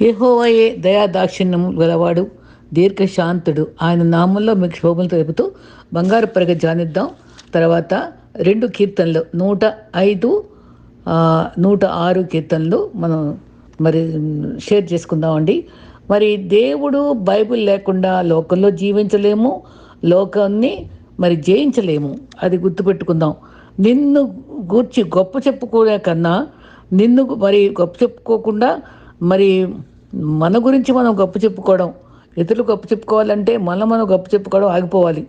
యెహోవాయే దయాదాక్షిణ్యం గలవాడు దీర్ఘశాంతుడు. ఆయన నామంలో మీకు శోభలు తెలుపుతూ బంగారు పరగ జానిద్దాం. తర్వాత రెండు కీర్తనలు నూట ఐదు నూట ఆరు కీర్తనలు మనం మరి షేర్ చేసుకుందామండి. మరి దేవుడు బైబిల్ లేకుండా లోకంలో జీవించలేము లోకాన్ని మరి జయించలేము. అది గుర్తుపెట్టుకుందాం. నిన్ను గూర్చి గొప్ప చెప్పుకునే కన్నా నిన్ను మరి గొప్ప చెప్పుకోకుండా మరి మన గురించి మనం గొప్ప చెప్పుకోవడం ఇతరులు గొప్ప చెప్పుకోవాలంటే మనం మనం గొప్ప చెప్పుకోవడం ఆగిపోవాలి.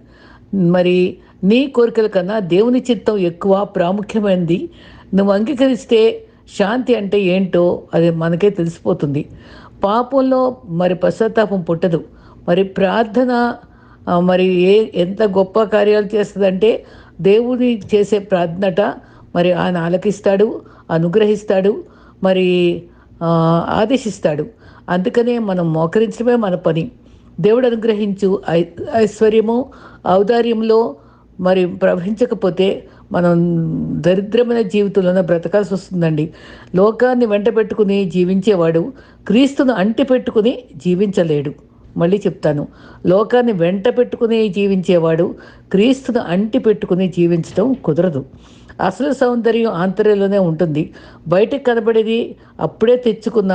మరి నీ కోరికల కన్నా దేవుని చిత్తం ఎక్కువ ప్రాముఖ్యమైనది నువ్వు అంగీకరిస్తే శాంతి అంటే ఏంటో అది మనకే తెలిసిపోతుంది. పాపంలో మరి పశ్చాత్తాపం పుట్టదు. మరి ప్రార్థన మరి ఏ ఎంత గొప్ప కార్యాలు చేస్తుందంటే దేవుని చేసే ప్రార్థనట మరి ఆయన ఆలకిస్తాడు అనుగ్రహిస్తాడు. మరి ఆదేశిస్తాడు. అందుకనే మనం మోకరించడమే మన పని. దేవుడు అనుగ్రహించు ఐ- ఐశ్వర్యము ఔదార్యంలో మరి ప్రవహించకపోతే మనం దరిద్రమైన జీవితంలోనే బ్రతకాల్సి వస్తుందండి. లోకాన్ని వెంట పెట్టుకుని జీవించేవాడు క్రీస్తును అంటి పెట్టుకుని జీవించలేడు. మళ్ళీ చెప్తాను. లోకాన్ని వెంట పెట్టుకుని జీవించేవాడు క్రీస్తును అంటి పెట్టుకుని జీవించడం కుదరదు. అసలు సౌందర్యం ఆంతర్యంలోనే ఉంటుంది. బయటకు కనబడేది అప్పుడే తెచ్చుకున్న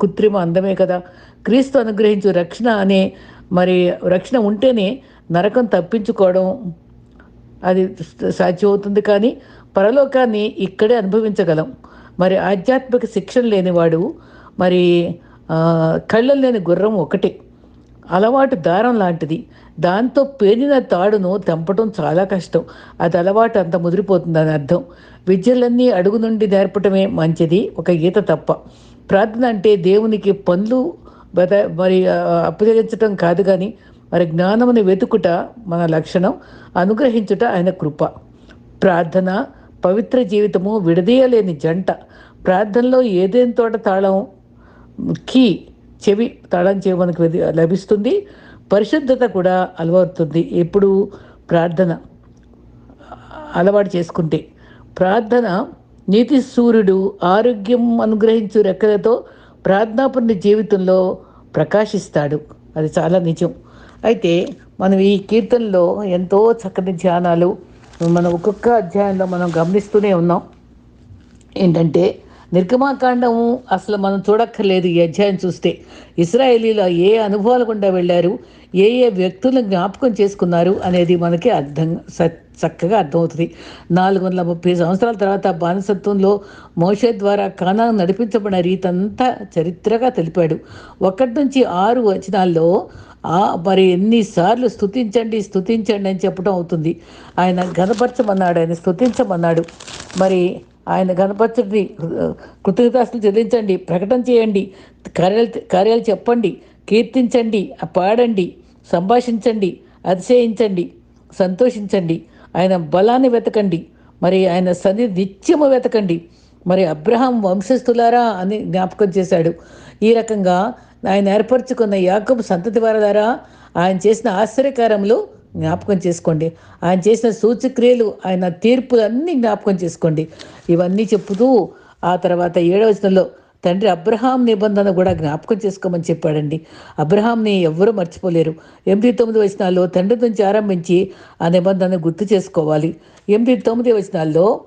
కృత్రిమ అందమే కదా. క్రీస్తు అనుగ్రహించు రక్షణ అనే మరి రక్షణ ఉంటేనే నరకం తప్పించుకోవడం అది సాధ్యమవుతుంది కానీ పరలోకాన్ని ఇక్కడే అనుభవించగలం. మరి ఆధ్యాత్మిక శిక్షణ లేనివాడు మరి కళ్ళలు లేని గుర్రం ఒకటే. అలవాటు దారం లాంటిది. దాంతో పేనిన తాడును తెంపటం చాలా కష్టం. అది అలవాటు అంత ముదిరిపోతుందని అర్థం. విద్యలన్నీ అడుగు నుండి నేర్పటమే మంచిది. ఒక ఈత తప్ప. ప్రార్థన అంటే దేవునికి పనులు బద మరి ఆ, అప్పగించటం కాదు కానీ మరి జ్ఞానముని వెతుకుట మన లక్షణం. అనుగ్రహించుట ఆయన కృప. ప్రార్థన పవిత్ర జీవితము విడదీయలేని జంట. ప్రార్థనలో ఏదేని తోట తాళం? కీ. చెవి తాళం చెవి మనకు లభిస్తుంది. పరిశుద్ధత కూడా అలవడుతుంది ఎప్పుడు ప్రార్థన అలవాటు చేసుకుంటే. ప్రార్థన నీతి సూర్యుడు ఆరోగ్యం అనుగ్రహించు రెక్కలతో ప్రార్థనాపూర్ణ జీవితంలో ప్రకాశిస్తాడు. అది చాలా నిజం. అయితే మనం ఈ కీర్తనలో ఎంతో చక్కని ధ్యానాలు మనం ఒక్కొక్క అధ్యాయంలో మనం గమనిస్తూనే ఉన్నాం. ఏంటంటే నిర్గమాకాండము అసలు మనం చూడక్కర్లేదు ఈ అధ్యాయం చూస్తే. ఇస్రాయేలీలో ఏ అనుభవాలు గుండా వెళ్ళారు? ఏ ఏ వ్యక్తులను జ్ఞాపకం చేసుకున్నారు? అనేది మనకి అర్థం చక్కగా అర్థమవుతుంది. నాలుగు వందల ముప్పై సంవత్సరాల తర్వాత బానిసత్వంలో మోషే ద్వారా కానా నడిపించబడిన రీతంతా చరిత్రగా తెలిపాడు. ఒకటి నుంచి ఆరు వచనాల్లో మరి ఎన్నిసార్లు స్తుతించండి స్థుతించండి అని చెప్పడం అవుతుంది. ఆయన ఘనపరచమన్నాడు ఆయన స్థుతించమన్నాడు మరి ఆయన కనపరచండి కృతజ్ఞతాస్తులు చెల్లించండి ప్రకటన చేయండి కార్యాలు కార్యాలు చెప్పండి కీర్తించండి పాడండి సంభాషించండి అతిశయించండి సంతోషించండి. ఆయన బలాన్ని వెతకండి మరి ఆయన సన్ని నిత్యము వెతకండి. మరి అబ్రహాం వంశస్థులారా అని జ్ఞాపకం చేశాడు. ఈ రకంగా ఆయన ఏర్పరచుకున్న యాకబు సంతతి వారదారా ఆయన చేసిన ఆశ్చర్యకారంలో జ్ఞాపకం చేసుకోండి. ఆయన చేసిన సూచక్రియలు ఆయన తీర్పులన్నీ జ్ఞాపకం చేసుకోండి. ఇవన్నీ చెప్పుతూ ఆ తర్వాత ఏడవచనంలో తండ్రి అబ్రహాం నిబంధన కూడా జ్ఞాపకం చేసుకోమని చెప్పాడండి. అబ్రహాంని ఎవ్వరూ మర్చిపోలేరు. ఎనిమిది తొమ్మిది వచనాల్లో తండ్రి నుంచి ఆరంభించి ఆ నిబంధన గుర్తు చేసుకోవాలి. ఎనిమిది తొమ్మిది వచనాల్లో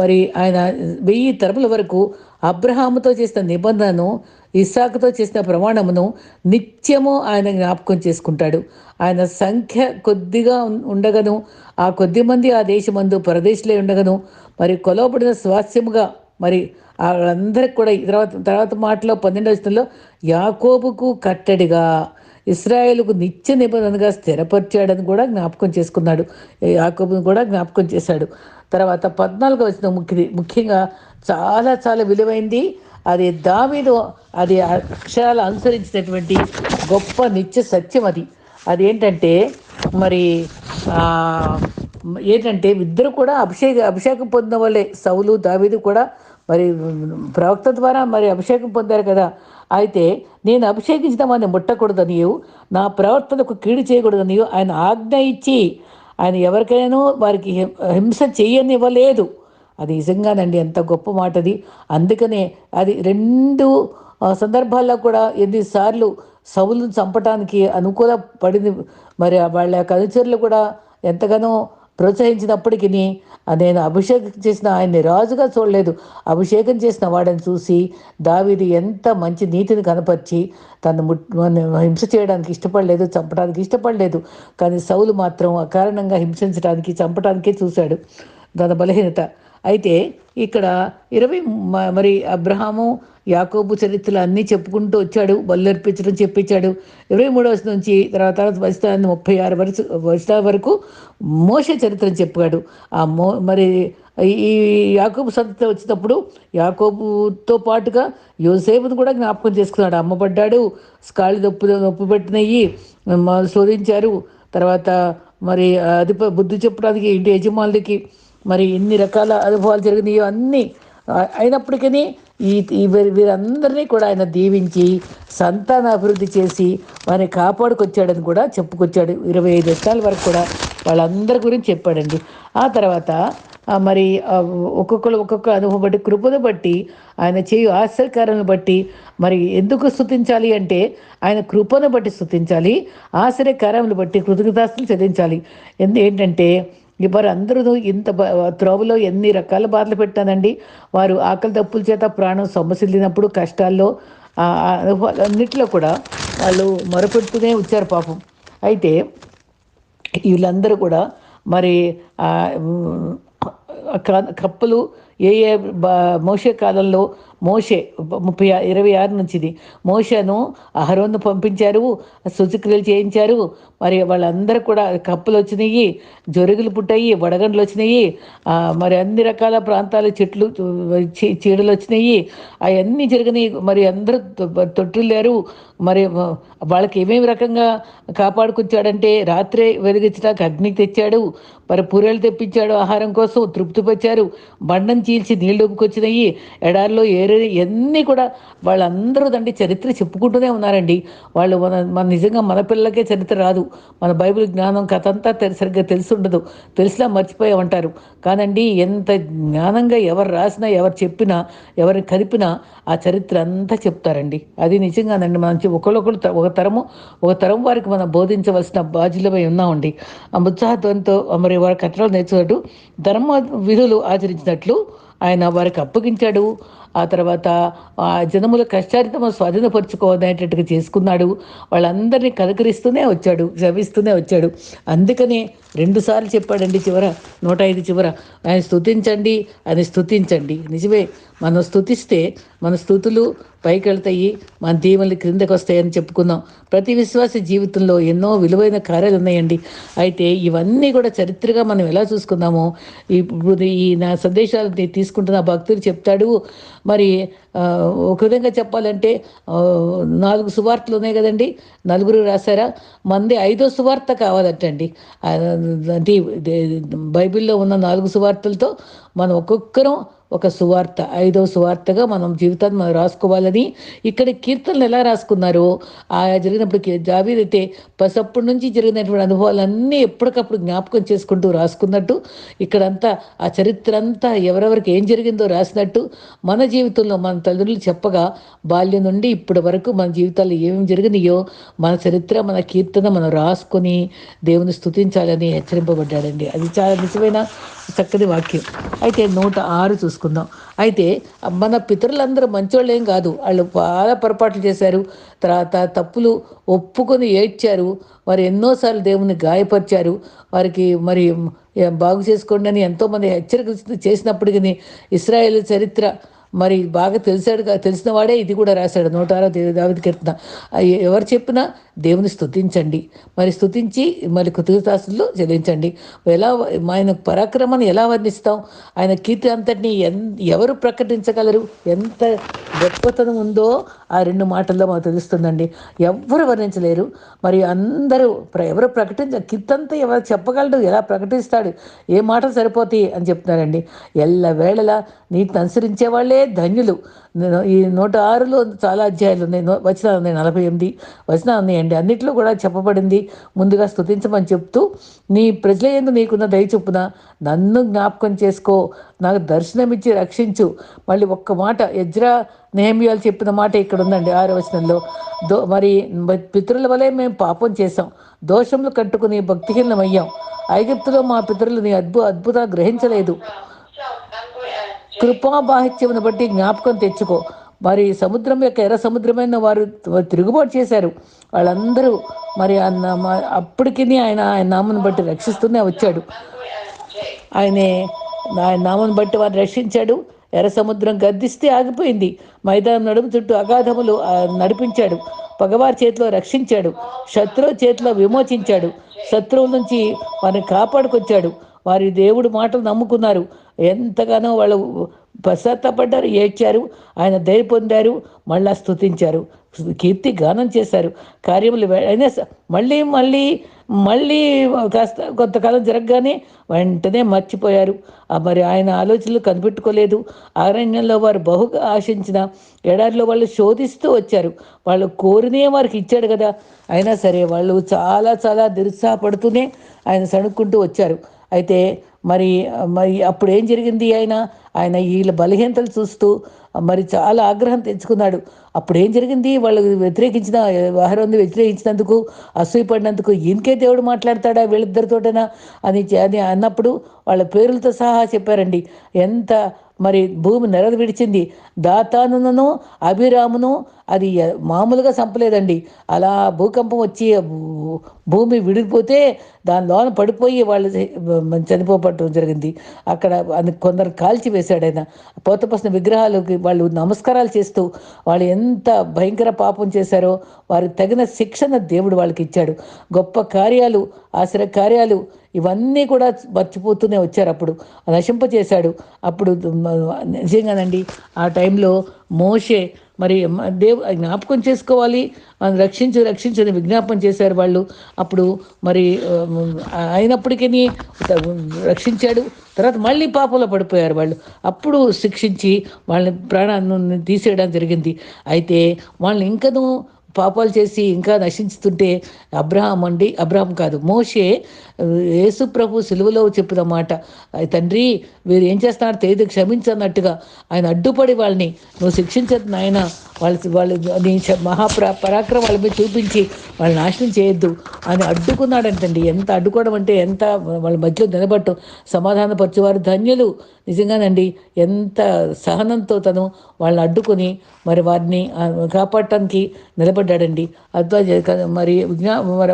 మరి ఆయన వెయ్యి తరముల వరకు అబ్రహాముతో చేసిన నిబంధనను ఇసాకుతో చేసిన ప్రమాణమును నిత్యము ఆయన జ్ఞాపకం చేసుకుంటాడు. ఆయన సంఖ్య కొద్దిగా ఉండగను. ఆ కొద్ది మంది ఆ దేశమందు పరదేశులే ఉండగను. మరి కొలవబడిన స్వాస్థ్యముగా మరి వాళ్ళందరికి కూడా తర్వాత తర్వాత మాటలో పన్నెండవ వచనంలో యాకోబుకు కట్టడిగా ఇస్రాయేల్కు నిత్య నిబంధనగా స్థిరపరిచాడని కూడా జ్ఞాపకం చేసుకున్నాడు. యాకోబుని కూడా జ్ఞాపకం చేశాడు. తర్వాత పద్నాలుగో వచ్చిన ముఖ్య ముఖ్యంగా చాలా చాలా విలువైంది. అది దావీదు అది అక్షరాలు అనుసరించినటువంటి గొప్ప నిత్య సత్యం అది. అదేంటంటే మరి ఏంటంటే ఇద్దరు కూడా అభిషేక అభిషేకం పొందిన వాళ్ళే. సౌలు దావీదు కూడా మరి ప్రవక్త ద్వారా మరి అభిషేకం పొందారు కదా. అయితే నేను అభిషేకించిన వాడిని ముట్టకూడదని నా ప్రవర్తనకు కీడు చేయకూడదని ఆయన ఆజ్ఞ ఇచ్చి ఆయన ఎవరికైనా వారికి హిం- హింస చేయనివ్వలేదు. అది నిజంగానండి ఎంత గొప్ప మాటది. అందుకనే అది రెండు సందర్భాల్లో కూడా ఎన్నిసార్లు సవులను చంపటానికి అనుకూల పడింది మరి వాళ్ళ యొక్క అనుచరులు కూడా ఎంతగానో ప్రోత్సహించినప్పటికీ నేను అభిషేకం చేసిన ఆయన్ని రాజుగా చూడలేదు. అభిషేకం చేసిన వాడని చూసి దావిది ఎంత మంచి నీతిని కనపరిచి తను హింస చేయడానికి ఇష్టపడలేదు చంపడానికి ఇష్టపడలేదు. కానీ సౌలు మాత్రం అకారణంగా హింసించడానికి చంపడానికే చూశాడు. తన బలహీనత. అయితే ఇక్కడ ఇరవై మరి అబ్రహాము యాకోబు చరిత్రలు అన్నీ చెప్పుకుంటూ వచ్చాడు బల్లర్పించడం చెప్పించాడు. ఇరవై మూడవ నుంచి తర్వాత వస్తాన్ని ముప్పై ఆరు వరకు వస్తా వరకు మోస చరిత్రను చెప్పాడు. ఆ మో మరి ఈ యాకోబు సంత వచ్చినప్పుడు యాకోబుతో పాటుగా యోసేపును కూడా జ్ఞాపకం చేసుకున్నాడు. అమ్మబడ్డాడు స్కాళి దొప్పు నొప్పి పెట్టినవి శోధించారు. తర్వాత మరి అది బుద్ధి చెప్పడానికి ఇంటి యజమానులకి మరి ఎన్ని రకాల అనుభవాలు జరిగినాయో అన్నీ. అయినప్పటికీ ఈ వీరందరినీ కూడా ఆయన దీవించి సంతాన అభివృద్ధి చేసి వారిని కాపాడుకొచ్చాడని కూడా చెప్పుకొచ్చాడు. ఇరవై ఐదు వర్షాల వరకు కూడా వాళ్ళందరి గురించి చెప్పాడండి. ఆ తర్వాత మరి ఒక్కొక్కరు ఒక్కొక్క అనుభవం బట్టి కృపను బట్టి ఆయన చేయు ఆశ్చర్యకారాలను బట్టి మరి ఎందుకు స్థుతించాలి అంటే ఆయన కృపను బట్టి స్థుతించాలి ఆశ్చర్యకారములు బట్టి కృతజ్ఞతాస్తులు చెల్లించాలి. ఎందు ఏంటంటే వారు అందరూ ఇంత త్రోవలో ఎన్ని రకాల బాధలు పెట్టానండి. వారు ఆకలి తప్పుల చేత ప్రాణం సొమ్మసిల్లినప్పుడు కష్టాల్లో అన్నిట్లో కూడా వాళ్ళు మొరపెడుతూనే వచ్చారు పాపం. అయితే వీళ్ళందరూ కూడా మరి కప్పలు ఏ ఏ మోసే కాలంలో మోషే ముప్పై ఇరవై ఆరు నుంచిది. మోషను అహరోన్ను పంపించారు శుచిక్రియలు చేయించారు. మరి వాళ్ళందరూ కూడా కప్పులు వచ్చినాయి జొరుగులు పుట్టాయి వడగండ్లు వచ్చినాయి. మరి అన్ని రకాల ప్రాంతాల చెట్లు చీడలు వచ్చినాయి. అవన్నీ జరిగినాయి. మరి అందరూ తొట్టిల్లారు. మరి వాళ్ళకి ఏమేమి రకంగా కాపాడుకొచ్చాడంటే రాత్రే వెలిగించడానికి అగ్నికి తెచ్చాడు మరి పూరేలు తెప్పించాడు ఆహారం కోసం తృప్తిపరిచారు బండం చీల్చి నీళ్ళు ఉప్పుకొచ్చినాయి ఎడారిలో ఏరే ఎన్ని కూడా వాళ్ళందరూ దండి చరిత్ర చెప్పుకుంటూనే ఉన్నారండి. వాళ్ళు మన మన నిజంగా మన పిల్లలకే చరిత్ర రాదు. మన బైబిల్ జ్ఞానం కథ అంతా సరిగ్గా తెలిసి ఉండదు తెలిసినా మర్చిపోయామంటారు కానండి ఎంత జ్ఞానంగా ఎవరు రాసినా ఎవరు చెప్పినా ఎవరిని కలిపినా ఆ చరిత్ర అంతా చెప్తారండి. అది నిజంగానండి మనం ఒకళ్ళొకరు ఒక తరము ఒక తరం వారికి మనం బోధించవలసిన బాధ్యులపై ఉన్నామండి. ఆ ఉత్సాహంతో మరి వారి కట్టడాలు నేర్చుకున్నట్టు ధర్మ విధులు ఆచరించినట్లు ఆయన వారికి అప్పగించాడు. ఆ తర్వాత ఆ జనముల కష్టారితమ స్వాధీనపరుచుకోవనేటట్టుగా చేసుకున్నాడు. వాళ్ళందరినీ కలకరిస్తూనే వచ్చాడు క్షమిస్తూనే వచ్చాడు. అందుకనే రెండుసార్లు చెప్పాడండి చివర నూట ఐదు చివర. ఆయన స్థుతించండి ఆయన స్థుతించండి నిజమే మనం స్థుతిస్తే మన స్థుతులు పైకి వెళ్తాయి మన దీవెనలు క్రిందకు వస్తాయని చెప్పుకుందాం ప్రతి విశ్వాస జీవితంలో ఎన్నో విలువైన కార్యాలు ఉన్నాయండి అయితే ఇవన్నీ కూడా చరిత్రగా మనం ఎలా చూసుకుందామో ఇప్పుడు ఈ నా సందేశాలు తీసుకుంటున్న భక్తులు చెప్తాడు మరి ఒక విధంగా చెప్పాలంటే నాలుగు సువార్తలు ఉన్నాయి కదండి. నలుగురు రాశారా? మంది ఐదో సువార్త కావాలంటండి. అంటే బైబిల్లో ఉన్న నాలుగు సువార్తలతో మనం ఒక్కొక్కరం ఒక సువార్త ఐదవ సువార్తగా మనం జీవితాన్ని మనం రాసుకోవాలని ఇక్కడ కీర్తనలు ఎలా రాసుకున్నారో ఆయా జరిగినప్పుడు జావీదైతే పసప్పటి నుంచి జరిగినటువంటి అనుభవాలన్నీ ఎప్పటికప్పుడు జ్ఞాపకం చేసుకుంటూ రాసుకున్నట్టు ఇక్కడంతా ఆ చరిత్ర అంతా ఎవరెవరికి ఏం జరిగిందో రాసినట్టు మన జీవితంలో మన తల్లిదండ్రులు చెప్పగా బాల్యం నుండి ఇప్పటి వరకు మన జీవితాల్లో ఏమేమి జరిగినాయో మన చరిత్ర మన కీర్తన మనం రాసుకొని దేవుని స్థుతించాలని హెచ్చరింపబడ్డాడండి. అది చాలా నిజమైన చక్కని వాక్యం. అయితే నూట ఆరు చూసుకుందాం. అయితే మన పితరులందరూ మంచోళ్ళు ఏం కాదు. వాళ్ళు చాలా పొరపాట్లు చేశారు. తర్వాత తప్పులు ఒప్పుకొని ఏడ్చారు. వారు ఎన్నోసార్లు దేవుని గాయపరిచారు. వారికి మరి బాగు చేసుకోండి అని ఎంతోమంది హెచ్చరిక చేసినప్పటికీ ఇస్రాయేల్ చరిత్ర మరి బాగా తెలిసాడు తెలిసిన వాడే ఇది కూడా రాశాడు. నూట ఆరో దావిది కీర్తన. ఎవరు చెప్పినా దేవుని స్థుతించండి మరి స్థుతించి మరి కృతజ్ఞతాస్తులు చెల్లించండి. ఎలా ఆయన పరాక్రమాన్ని ఎలా వర్ణిస్తాం? ఆయన కీర్తి అంతటిని ఎన్ ఎవరు ప్రకటించగలరు? ఎంత గొప్పతనం ఉందో ఆ రెండు మాటల్లో మాకు తెలుస్తుందండి. ఎవరు వర్ణించలేరు. మరి అందరూ ఎవరు ప్రకటించ కిత్తంతా ఎవరు చెప్పగలడు ఎలా ప్రకటిస్తాడు ఏ మాటలు సరిపోతాయి అని చెప్తున్నారండి. ఎల్ల వేళలా నీటిని అనుసరించే వాళ్ళే ధన్యులు. ఈ నూట ఆరులో చాలా అధ్యాయాలు ఉన్నాయి. వచనాలు ఉన్నాయి నలభై ఎనిమిది వచనాలు ఉన్నాయండి. అన్నిట్లో కూడా చెప్పబడింది. ముందుగా స్థుతించమని చెప్తూ నీ ప్రజల ఎందు నీకున్న దయ చొప్పున నన్ను జ్ఞాపకం చేసుకో. నాకు దర్శనమిచ్చి రక్షించు. మళ్ళీ ఒక్క మాట ఎజ్రా నేమియాలు చెప్పిన మాట ఇక్కడ ఉందండి ఆరో వచనంలో. దో మరి పితరుల వలె మేము పాపం చేసాం దోషములు కట్టుకుని భక్తిహీనమయ్యాం ఐగుప్తులో మా పితరులు నీ అద్భుత అద్భుత గ్రహించలేదు. కృపాబాహిత్యమును బట్టి జ్ఞాపకం తెచ్చుకో. మరి సముద్రం యొక్క ఎర్ర సముద్రమైన వారు తిరుగుబాటు చేశారు. వాళ్ళందరూ మరి అన్న అప్పటికి ఆయన ఆయన నామను బట్టి రక్షిస్తూనే వచ్చాడు. ఆయనే ఆయన నామను బట్టి వారిని రక్షించాడు. ఎర్ర సముద్రం గద్దిస్తే ఆగిపోయింది. మైదానం నడుము చుట్టూ అగాధములు నడిపించాడు. పగవారి చేతిలో రక్షించాడు. శత్రువు చేతిలో విమోచించాడు. శత్రువుల నుంచి వారిని కాపాడుకొచ్చాడు. వారి దేవుడు మాటలు నమ్ముకున్నారు. ఎంతగానో వాళ్ళు పశ్చాత్తపడ్డారు ఏడ్చారు ఆయన దయ పొందారు మళ్ళా స్తుతించారు కీర్తి గానం చేశారు కార్యములు అయినా మళ్ళీ మళ్ళీ మళ్ళీ కాస్త కొంతకాలం జరగగానే వెంటనే మర్చిపోయారు. మరి ఆయన ఆలోచనలు కనిపెట్టుకోలేదు. అరణ్యంలో వారు బహుగా ఆశించిన ఎడారిలో వాళ్ళు శోధిస్తూ వచ్చారు. వాళ్ళు కోరినే వారికి ఇచ్చాడు కదా. అయినా సరే వాళ్ళు చాలా చాలా నిరుత్సాహపడుతూనే ఆయన సణుక్కుంటూ వచ్చారు. అయితే మరి మరి అప్పుడు ఏం జరిగింది ఆయన? ఆయన వీళ్ళ బలహీనతలు చూస్తూ మరి చాలా ఆగ్రహం తెచ్చుకున్నాడు. అప్పుడు ఏం జరిగింది? వాళ్ళు వ్యతిరేకించిన వ్యవహారం వ్యతిరేకించినందుకు అసూయపడినందుకు ఈయనకే దేవుడు మాట్లాడతాడా వీళ్ళిద్దరితోటనా అని అని అన్నప్పుడు వాళ్ళ పేర్లతో సహా చెప్పారండి. ఎంత మరి భూమి నెరలు విడిచింది. దాతానును అభిరామును అది మామూలుగా చంపలేదండి అలా భూకంపం వచ్చి భూమి విడిపోతే దాని లోన పడిపోయి వాళ్ళు చనిపోబట్టడం జరిగింది. అక్కడ కొందరు కాల్చి వేశాడు ఆయన. పోతపసిన విగ్రహాలకి వాళ్ళు నమస్కారాలు చేస్తూ వాళ్ళు ఎంత భయంకర పాపం చేశారో వారికి తగిన శిక్షణ దేవుడు వాళ్ళకి ఇచ్చాడు. గొప్ప కార్యాలు ఆశ్రయ కార్యాలు ఇవన్నీ కూడా మర్చిపోతూనే వచ్చారు అప్పుడు. నశింపచేశాడు. అప్పుడు నిజంగానండి ఆ టైంలో మోషే మరి దేవు జ్ఞాపకం చేసుకోవాలి. రక్షించు రక్షించని విజ్ఞాపం చేశారు వాళ్ళు. అప్పుడు మరి అయినప్పటికీ రక్షించాడు. తర్వాత మళ్ళీ పాపంలో పడిపోయారు వాళ్ళు. అప్పుడు శిక్షించి వాళ్ళని ప్రాణాన్ని తీసేయడం జరిగింది. అయితే వాళ్ళని ఇంకనూ పాపాలు చేసి ఇంకా నశించుతుంటే అబ్రహాం అండి అబ్రహాం కాదు మోషే యేసు ప్రభు సిలువలో చెప్పిన మాట. తండ్రి వీరు ఏం చేస్తున్నారు? తెలియదు క్షమించన్నట్టుగా ఆయన అడ్డుపడి వాళ్ళని నువ్వు శిక్షించదు నాయన వాళ్ళ వాళ్ళు నీ మహాప్రా పరాక్రమం వాళ్ళ మీద చూపించి వాళ్ళు నాశనం చేయొద్దు అని అడ్డుకున్నాడంటండి. ఎంత అడ్డుకోవడం అంటే ఎంత వాళ్ళ మధ్యలో నిలబట్టం సమాధానపరచేవారు ధన్యులు. నిజంగానండి ఎంత సహనంతో తను వాళ్ళని అడ్డుకొని మరి వారిని కాపాడటానికి నిలబడ్డాడండి. అద్వా మరి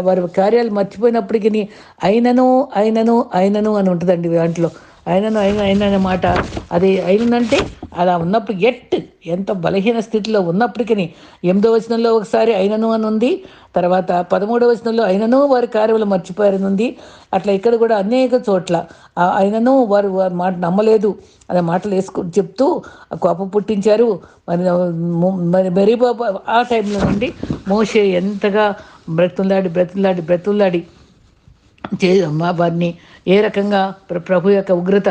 వారి కార్యాలు మర్చిపోయినప్పటికీ అయినను అయినను అయినను అని ఉంటుందండి దాంట్లో అయినను అయిన అయిన మాట అది అయినంటే అలా ఉన్నప్పుడు ఎట్ ఎంత బలహీన స్థితిలో ఉన్నప్పటికీ ఎనిమిదో వచనంలో ఒకసారి అయినను అని ఉంది తర్వాత పదమూడవ వచనంలో అయినను వారి కార్యములు మర్చిపోయారని ఉంది అట్లా ఇక్కడ కూడా అనేక చోట్ల అయినను వారు మాట నమ్మలేదు. అనే మాటలు వేసుకు చెప్తూ కోపం పుట్టించారు. మరి మరి మెరీబాబు ఆ టైంలో నుండి మోసే ఎంతగా బ్రతులాడి బ్రతులాడి బ్రతులాడి చే వారిని ఏ రకంగా ప్రభు యొక్క ఉగ్రత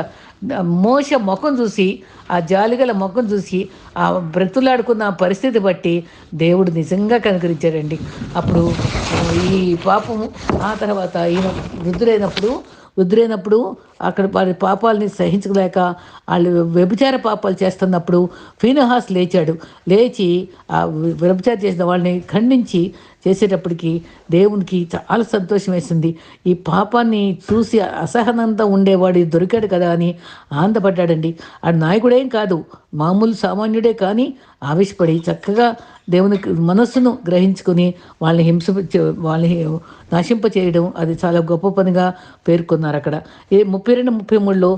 మోస ముఖం చూసి ఆ జాలిగల ముఖం చూసి ఆ బ్రతులాడుకున్న పరిస్థితి బట్టి దేవుడు నిజంగా కనుకరించాడండి. అప్పుడు ఈ పాపము ఆ తర్వాత ఈయన వృద్ధులైనప్పుడు వృద్ధులైనప్పుడు అక్కడ వారి పాపాలని సహించలేక వాళ్ళు వ్యభిచార పాపాలు చేస్తున్నప్పుడు ఫీనహాస్ లేచాడు. లేచి ఆ వ్యభిచారం చేసిన వాళ్ళని ఖండించి చేసేటప్పటికి దేవునికి చాలా సంతోషం వేసింది ఈ పాపాన్ని చూసి అసహనంతో ఉండేవాడు దొరికాడు కదా అని ఆనందపడ్డాడండి. ఆ నాయకుడేం కాదు మామూలు సామాన్యుడే కానీ ఆవేశపడి చక్కగా దేవునికి మనస్సును గ్రహించుకుని వాళ్ళని హింస వాళ్ళని నశింప చేయడం అది చాలా గొప్ప పనిగా పేర్కొన్నారు అక్కడ. ఏ ముప్పై రెండు ముప్పై మూడులో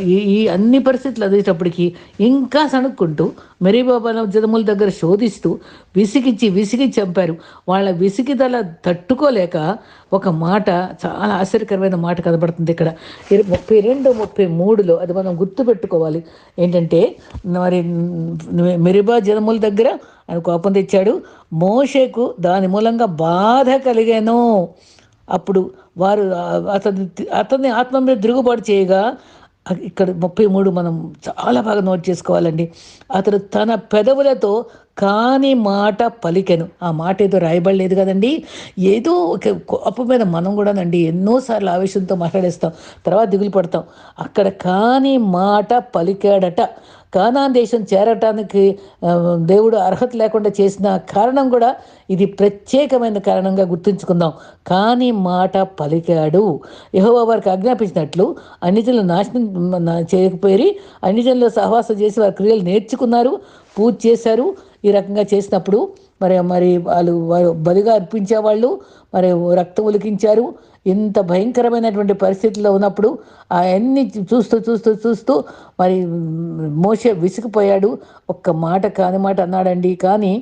ఈ అన్ని పరిస్థితులు అదేటప్పటికి ఇంకా సణుక్కుంటూ మెరీబాబా జనముల దగ్గర శోధిస్తూ విసిగించి విసిగి చంపారు. వాళ్ళ విసిగిదల తట్టుకోలేక ఒక మాట చాలా ఆశ్చర్యకరమైన మాట కనబడుతుంది ఇక్కడ. ముప్పై రెండు ముప్పై మూడులో అది మనం గుర్తుపెట్టుకోవాలి. ఏంటంటే మరి మెరిబా జనముల దగ్గర ఆయన కోపం తెచ్చాడు. మోషేకు దాని మూలంగా బాధ కలిగాను. అప్పుడు వారు అతని అతన్ని ఆత్మ మీద తిరుగుబాటు చేయగా ఇక్కడ ముప్పై మూడు మనం చాలా బాగా నోట్ చేసుకోవాలండి. అతడు తన పెదవులతో కాని మాట పలికెను. ఆ మాట ఏదో రాయబడలేదు కదండి. ఏదో ఒక కోపం మీద మనం కూడానండి ఎన్నోసార్లు ఆవేశంతో మాట్లాడేస్తాం. తర్వాత దిగులు పడతాం. అక్కడ కాని మాట పలికాడట. కానాన్ దేశం చేరటానికి దేవుడు అర్హత లేకుండా చేసిన కారణం కూడా ఇది ప్రత్యేకమైన కారణంగా గుర్తుంచుకుందాం. కానీ మాట పలికాడు. యహోవా వారికి ఆజ్ఞాపించినట్లు అన్ని నాశనం చేయకపోయి అన్ని సహవాసం చేసి వారి క్రియలు నేర్చుకున్నారు పూజ చేశారు. ఈ రకంగా చేసినప్పుడు మరి మరి వాళ్ళు వారు బలిగా అర్పించేవాళ్ళు మరి రక్తం ఉలికించారు. ఇంత భయంకరమైనటువంటి పరిస్థితుల్లో ఉన్నప్పుడు అవన్నీ చూస్తూ చూస్తూ చూస్తూ మరి మోసే విసిగిపోయాడు. ఒక్క మాట కాని మాట అన్నాడండి. కానీ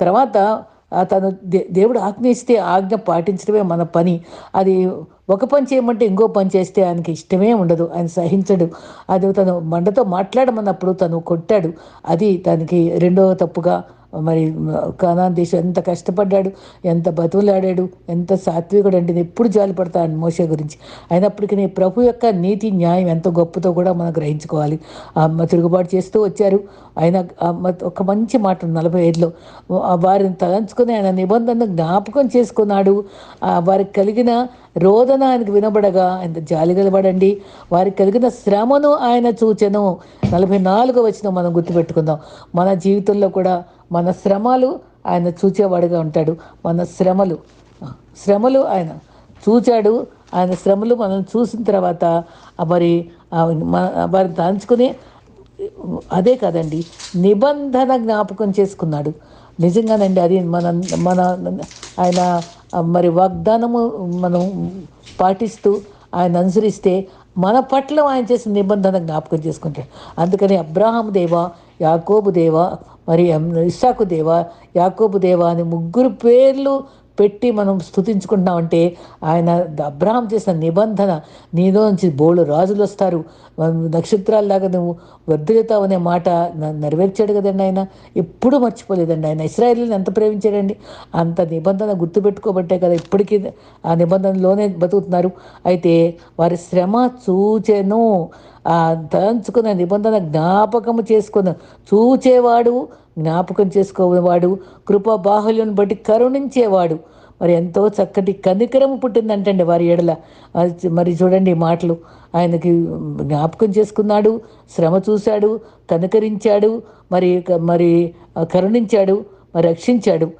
తర్వాత తను దే దేవుడు ఆజ్ఞ ఇస్తే ఆజ్ఞ పాటించడమే మన పని. అది ఒక పని చేయమంటే ఇంకో పని చేస్తే ఆయనకి ఇష్టమే ఉండదు. ఆయన సహించడు. అది తను మండతో మాట్లాడమన్నప్పుడు తను కొట్టాడు. అది తనకి రెండవ తప్పుగా మరి కనాన్ దేశం ఎంత కష్టపడ్డాడు ఎంత బతువులాడాడు ఎంత సాత్వికుడు అంటే ఎప్పుడు జాలిపడతాను మోసే గురించి. అయినప్పటికీ ప్రభు యొక్క నీతి న్యాయం ఎంత గొప్పతో కూడా మనం గ్రహించుకోవాలి. అమ్మ తిరుగుబాటు చేస్తూ వచ్చారు. ఆయన ఒక మంచి మాట నలభై ఐదులో వారిని తలంచుకుని ఆయన నిబంధనను జ్ఞాపకం చేసుకున్నాడు. వారికి కలిగిన రోదన ఆయనకు వినబడగా ఆయన జాలి గలబడండి వారికి కలిగిన శ్రమను ఆయన చూచెను. నలభై నాలుగు వచ్చిన మనం గుర్తుపెట్టుకుందాం. మన జీవితంలో కూడా మన శ్రమలు ఆయన చూచేవాడుగా ఉంటాడు. మన శ్రమలు శ్రమలు ఆయన చూచాడు. ఆయన శ్రమలు మనం చూసిన తర్వాత మరి వారిని దాంచుకుని అదే కాదండి నిబంధన జ్ఞాపకం చేసుకున్నాడు. నిజంగానండి అది మన మన ఆయన మరి వాగ్దానము మనం పాటిస్తూ ఆయన అనుసరిస్తే మన పట్ల ఆయన చేసిన నిబంధన జ్ఞాపకం చేసుకుంటాడు. అందుకని అబ్రాహం దేవ యాకోబు దేవ మరి ఇస్సాకు దేవ యాకోబు దేవ అని ముగ్గురు పేర్లు పెట్టి మనం స్థుతించుకుంటున్నామంటే ఆయన అబ్రహం చేసిన నిబంధన నీలో నుంచి బోళ్ళు రాజులు వస్తారు. నక్షత్రాల్లాగా నువ్వు వర్ధిల్లుతావు అనే మాట నెరవేర్చాడు కదండి ఆయన. ఎప్పుడూ మర్చిపోలేదండి ఆయన. ఇస్రాయల్ని ఎంత ప్రేమించాడండి? అంత నిబంధన గుర్తుపెట్టుకోబట్టే కదా ఇప్పటికీ ఆ నిబంధనలోనే బతుకుతున్నారు. అయితే వారి శ్రమ చూచెను. తలంచుకున్న నిబంధన జ్ఞాపకము చేసుకున్న చూచేవాడు జ్ఞాపకం చేసుకోవాడు కృపా బాహుల్యం బట్టి కరుణించేవాడు. మరి ఎంతో చక్కటి కనికరము పుట్టిందంటండి వారి ఎడల. మరి చూడండి మాటలు. ఆయనకి జ్ఞాపకం చేసుకున్నాడు శ్రమ చూశాడు కనికరించాడు మరి మరి కరుణించాడు మరి రక్షించాడు.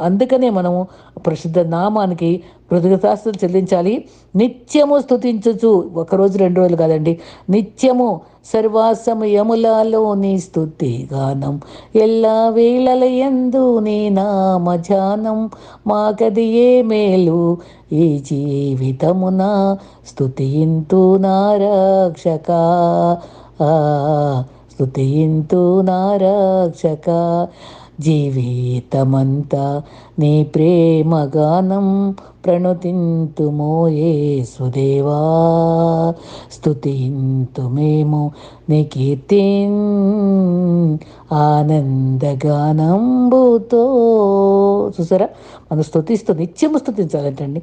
అందుకనే మనము ప్రసిద్ధ నామానికి కృతజ్ఞతాస్తులు చెల్లించాలి. నిత్యము స్థుతించచ్చు ఒకరోజు రెండు రోజులు కాదండి. నిత్యము సర్వాసమయములలో నీ స్థుతి గానం. ఎల్లా వేళల ఎందు నీ నామజానం మాకది ఏ మేలు? ఈ జీవితమున? స్థుతింతు నారక్షక. స్థుతింతు నారక్షక. జీవితమంతా నీ ప్రేమగానం ప్రణుతింతుమో సుదేవా స్థుతింతుమేమో నీ కీర్తిన్ ఆనందగానంబుతో. చూసారా? మనం స్థుతిస్తూ నిత్యము స్థుతించాలంటండి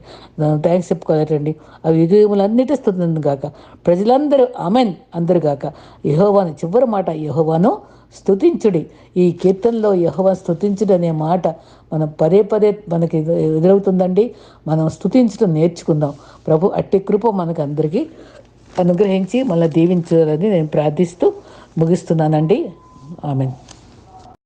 థ్యాంక్స్ చెప్పుకోవాలంటండి. అవి యుగములన్నిటి స్థుతింది కాక ప్రజలందరూ అమెన్ అందరు కాక యహోవాను చివరి మాట యహోవాను స్థుతించుడి ఈ కీర్తనలో యహోవ స్థుతించుడు అనే మాట మనం పదే పదే మనకి ఎదురవుతుందండి. మనం స్థుతించడం నేర్చుకుందాం. ప్రభు అట్టి కృప మనకు అందరికీ అనుగ్రహించి మళ్ళీ దీవించాలని నేను ప్రార్థిస్తూ ముగిస్తున్నానండి. ఆమె